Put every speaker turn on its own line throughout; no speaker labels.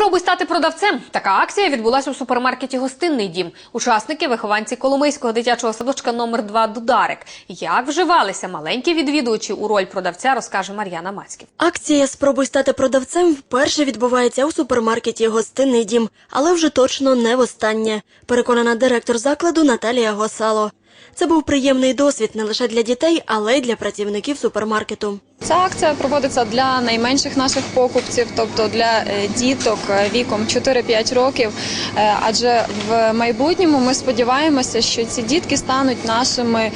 Спробуй стати продавцем. Така акція відбулася у супермаркеті Гостинний дім. Учасники вихованці Коломийського дитячого садочка номер 2 Дударик. Як вживалися маленькі відвідувачі у роль продавця, розкаже Мар'яна Мацьків.
Акція Спробуй стати продавцем вперше відбувається у супермаркеті Гостинний дім, але вже точно не востаннє, переконана директор закладу Наталія Госало. Це був приємний досвід не лише для дітей, але й для працівників супермаркету.
Ця акція проводиться для найменших наших покупців, тобто для е, діток е, віком 4-5 років. Е, Адже в майбутньому ми сподіваємося, що ці дітки стануть нашими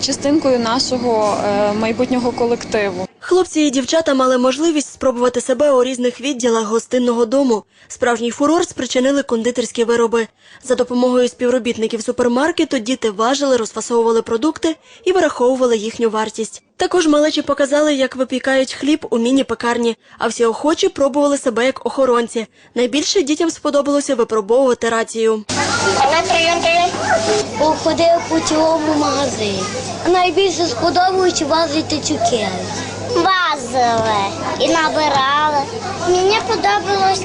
частинкою нашого майбутнього колективу.
Хлопці і дівчата мали можливість спробувати себе у різних відділах гостинного дому. Справжній фурор спричинили кондитерські вироби. За допомогою співробітників супермаркету діти важили, розфасовували продукти і вираховували їхню вартість. Також малечі показали, як випікають хліб у міні-пекарні, а всі охочі пробували себе як охоронці. Найбільше дітям сподобалося випробовувати рацію.
Походив по цілому магазині. Найбільше сподобалось вазити цукерки. Вазили і набирали. Мені подобалось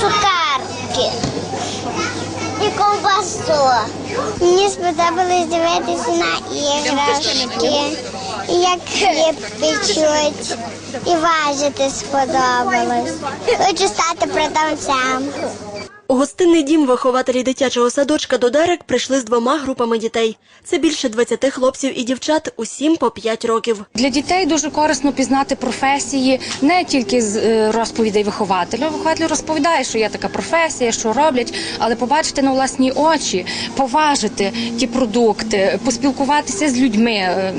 цукерки і ковбасу. Мені сподобалось дивитися на іграшки, як хліб печуть, і важити сподобалось. Хочу стати продавцем.
У гостинний дім вихователі дитячого садочка Додарик прийшли з двома групами дітей. Це більше 20 хлопців і дівчат, усім по 5 років.
Для дітей дуже корисно пізнати професії не тільки з е, розповідей вихователя. Вихователь розповідає, що є така професія, що роблять, але побачити на власні очі, поважити ті продукти, поспілкуватися з людьми, е,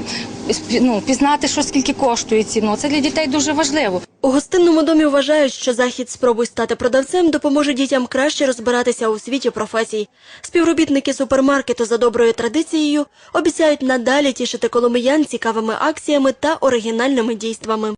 ну, пізнати, що скільки коштує ціну. Це для дітей дуже важливо.
У гостинному домі вважають, що захід «Спробуй стати продавцем допоможе дітям краще розбиратися у світі професій. Співробітники супермаркету за доброю традицією обіцяють надалі тішити коломиян цікавими акціями та оригінальними дійствами.